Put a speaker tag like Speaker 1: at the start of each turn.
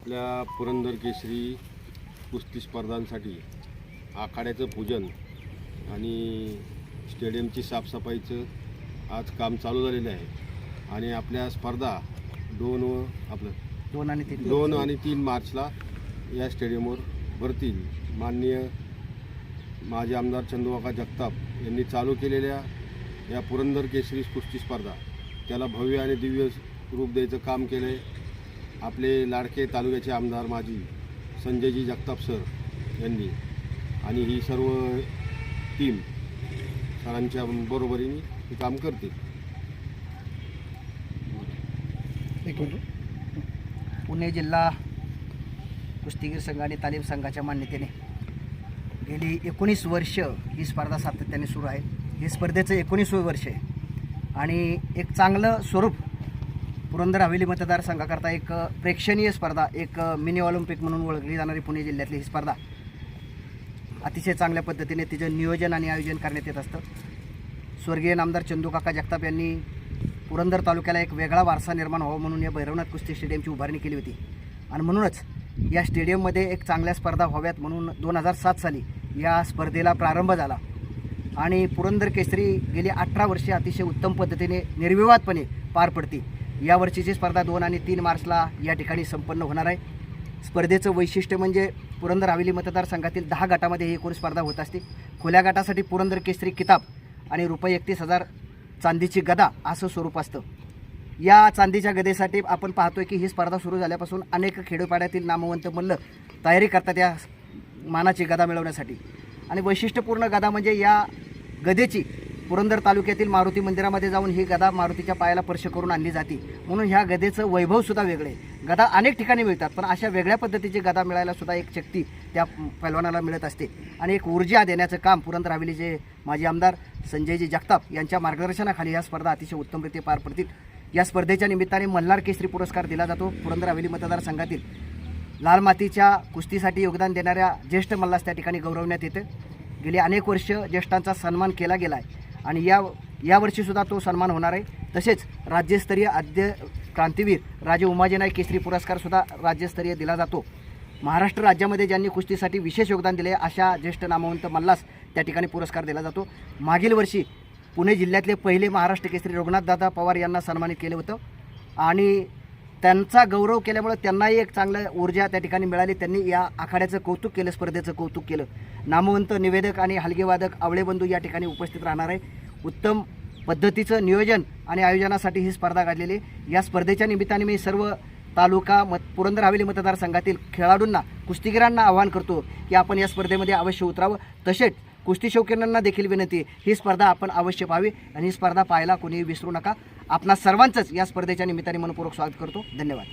Speaker 1: आपल्या पुरंदर केसरी कुस्ती स्पर्धांसाठी आखाड्याचं पूजन आणि स्टेडियमची साफसफाईचं आज काम चालू झालेलं आहे. आणि आपल्या स्पर्धा दोन व आपलं
Speaker 2: दोन आणि तीन
Speaker 1: दोन आणि तीन मार्चला या स्टेडियमवर भरतील. माननीय माजी आमदार चंदुकाका जगताप यांनी चालू केलेल्या या पुरंदर केसरी कुस्ती स्पर्धा त्याला भव्य आणि दिव्य रूप द्यायचं काम केलं आहे आपले लाडके तालुक्याचे आमदार माजी संजयजी जगताप सर यांनी आणि ही सर्व टीम सरांच्या बरोबरीने हे काम
Speaker 2: करते पुणे जिल्हा कुस्तीगीर संघ आणि तालीम संघाच्या मान्यतेने गेली एकोणीस वर्ष ही स्पर्धा सातत्याने सुरू आहे. हे स्पर्धेचं एकोणीसवं वर्ष आहे. आणि एक चांगलं स्वरूप पुरंदर हवेली मतदारसंघाकरता एक प्रेक्षणीय स्पर्धा एक मिनी ऑलिम्पिक म्हणून ओळखली जाणारी पुणे जिल्ह्यातली ही स्पर्धा. अतिशय चांगल्या पद्धतीने तिचं नियोजन आणि आयोजन करण्यात येत असतं. स्वर्गीय नामदार चंदूकाका जगताप यांनी पुरंदर तालुक्याला एक वेगळा वारसा निर्माण व्हावा म्हणून या भैरवनाथ कुस्ती स्टेडियमची उभारणी केली होती. आणि म्हणूनच या स्टेडियममध्ये एक चांगल्या स्पर्धा व्हाव्यात म्हणून दोन हजार सात साली या स्पर्धेला प्रारंभ झाला. आणि पुरंदर केसरी गेली अठरा वर्षे अतिशय उत्तम पद्धतीने निर्विवादपणे पार पडते. यावर्षीची स्पर्धा दोन आणि तीन मार्चला या ठिकाणी संपन्न होणार आहे. स्पर्धेचं वैशिष्ट्य म्हणजे पुरंदर हवेली मतदारसंघातील दहा गटामध्ये ही एकूण स्पर्धा होत असते. खुल्या गटासाठी पुरंदर केसरी किताब आणि रुपये एकतीस हजार चांदीची गदा असं स्वरूप असतं. या चांदीच्या गदेसाठी आपण पाहतोय की ही स्पर्धा सुरू झाल्यापासून अनेक खेडोपाड्यातील नामवंत मल्ल तयारी करतात या मानाची गदा मिळवण्यासाठी. आणि वैशिष्ट्यपूर्ण गदा म्हणजे या गदेची पुरंदर तालुक्यातील मारुती मंदिरामध्ये जाऊन ही गदा मारुतीच्या पायाला स्पर्श करून आणली जाते. म्हणून ह्या गदेचं वैभवसुद्धा वेगळे. गदा अनेक ठिकाणी मिळतात पण अशा वेगळ्या पद्धतीची गदा मिळायला सुद्धा एक शक्ती त्या पैलवानाला मिळत असते. आणि एक ऊर्जा देण्याचं काम पुरंदर हवेलीचे माजी आमदार संजयजी जगताप यांच्या मार्गदर्शनाखाली या स्पर्धा अतिशय उत्तमरित्या पार पडतील. या स्पर्धेच्या निमित्ताने मल्हार केसरी पुरस्कार दिला जातो पुरंदर हवेली मतदारसंघातील लाल मातीच्या कुस्तीसाठी योगदान देणाऱ्या ज्येष्ठ मल्लास त्या ठिकाणी गौरवण्यात येतं. गेली अनेक वर्ष ज्येष्ठांचा सन्मान केला गेला आहे आणि या यावर्षीसुद्धा तो सन्मान होणार आहे. तसेच राज्यस्तरीय आद्य क्रांतीवीर राजे उमाजी नाईक केसरी पुरस्कारसुद्धा राज्यस्तरीय दिला जातो. महाराष्ट्र राज्यामध्ये ज्यांनी कुस्तीसाठी विशेष योगदान दिले अशा ज्येष्ठ नामवंत मल्लास त्या ठिकाणी पुरस्कार दिला जातो. मागील वर्षी पुणे जिल्ह्यातले पहिले महाराष्ट्र केसरी रघुनाथदादा पवार यांना सन्मानित केलं होतं. आणि त्यांचा गौरव केल्यामुळे त्यांनाही एक चांगलं ऊर्जा त्या ठिकाणी मिळाली. त्यांनी या आखाड्याचं कौतुक केलं स्पर्धेचं कौतुक केलं. नामवंत निवेदक आणि हलगेवादक आवळेबंधू या ठिकाणी उपस्थित राहणार आहे. उत्तम पद्धतीचं नियोजन आणि आयोजनासाठी ही स्पर्धा काढलेली आहे. या स्पर्धेच्या निमित्ताने मी सर्व तालुका मत पुरंदर हवेली मतदारसंघातील खेळाडूंना कुस्तीगिरांना आवाहन करतो की आपण या स्पर्धेमध्ये अवश्य उतरावं. तसेच कुस्ती शौकीनांना देखील विनंती ही स्पर्धा आपण अवश्य पाहावी आणि ही स्पर्धा पाहायला कोणीही विसरू नका. आपणा सर्वांचंच या स्पर्धेच्या निमित्ताने मनपूर्वक स्वागत करतो. धन्यवाद.